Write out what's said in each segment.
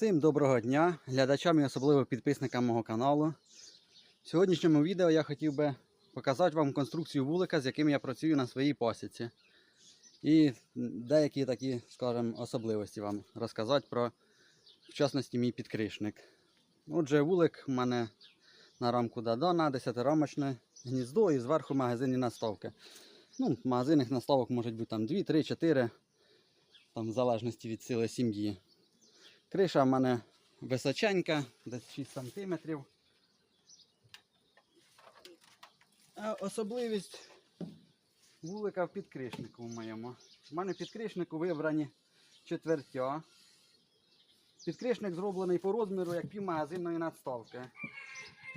Всім доброго дня, глядачам і особливо підписникам мого каналу. В сьогоднішньому відео я хотів би показати вам конструкцію вулика, з яким я працюю на своїй посіці. І деякі такі, скажімо, особливості вам розказати про, в частності, мій підкришник. Отже, вулик у мене на рамку Дадона, 10-рамочне гніздо і зверху магазинні наставки. Ну, магазинних наставок можуть бути там 2, 3, 4, там, в залежності від сили сім'ї. Криша в мене височенька, десь 6 см. А особливість вулика в підкришнику в моєму. У мене підкришнику вибрані четвертя. Підкришник зроблений по розміру як пів магазинної надставки.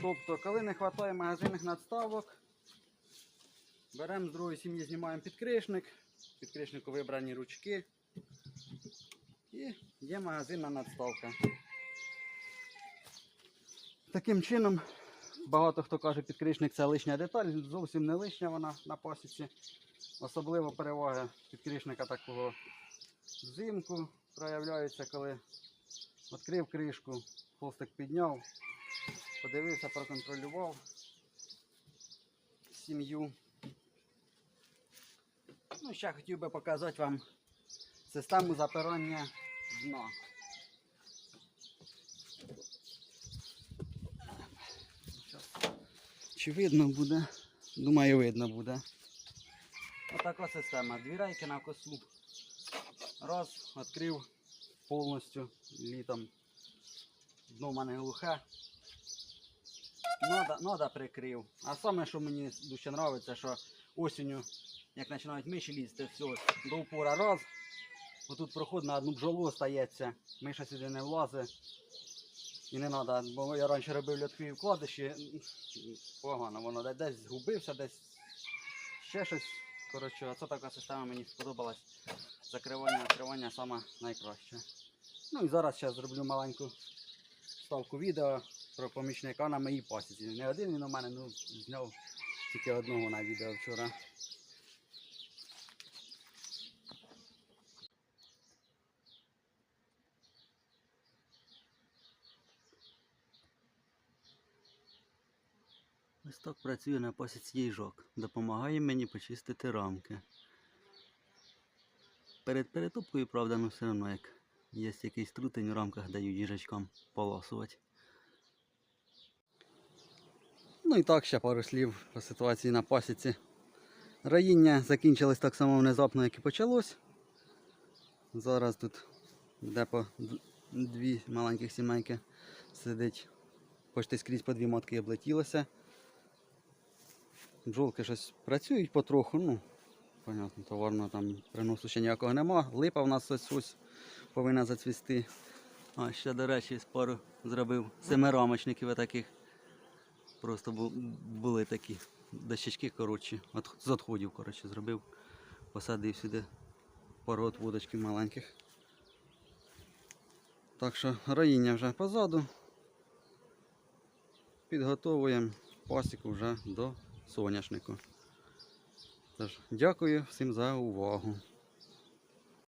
Тобто, коли не вистачає магазинних надставок, беремо з другої сім'ї, знімаємо підкришник. Підкришнику вибрані ручки. І є магазинна надставка. Таким чином, багато хто каже, підкришник це лишня деталь, зовсім не лишня вона на пасіці. Особливо перевага підкришника такого взимку проявляється, коли відкрив кришку, хвостик підняв, подивився, проконтролював сім'ю. Ну, ще хотів би показати вам систему запирання дна. Чи видно буде? Думаю, видно буде. Отака система. Дві рейки на косу. Раз, відкрив повністю літом. Дно в мене глухе. Нода, нода прикрив. А саме, що мені дуже подобається, що осінню, як починають миші лізти, все, до упора раз. Отут проход на одну бджолу стається, миша сюди не влазить. І не треба, бо я раніше робив льоткові вкладиші, погано, воно де- десь згубився, десь ще щось. Коротше, оце така система мені сподобалась. Закривання, відкривання саме найкраще. Ну і зараз ще зроблю маленьку ставку відео про помічника на моїй пасіці. Не один він у мене, ну зняв тільки одного на відео вчора. Ось так працює на посіці їжок. Допомагає мені почистити рамки. Перед перетопкою, правда, ну все одно як є якийсь трутень у рамках даю їжачкам поласувати. Ну і так ще пару слів про ситуації на пасіці. Раїння закінчилось так само внезапно, як і почалось. Зараз тут де по дві маленьких сімейки сидить. Почти скрізь по дві матки облетілося. Бджолки щось працюють потроху, ну, понятно, товарно там приносу ще ніякого нема. Липа в нас ось ось повинна зацвісти. А ще, до речі, з пару зробив семирамочників таких. Просто були такі дощечки, коротше, з відходів, коротше, зробив. Посадив сюди пару от маленьких. Так що роїння вже позаду. Підготовуємо пасіку вже до соняшнику. Тож, дякую всім за увагу.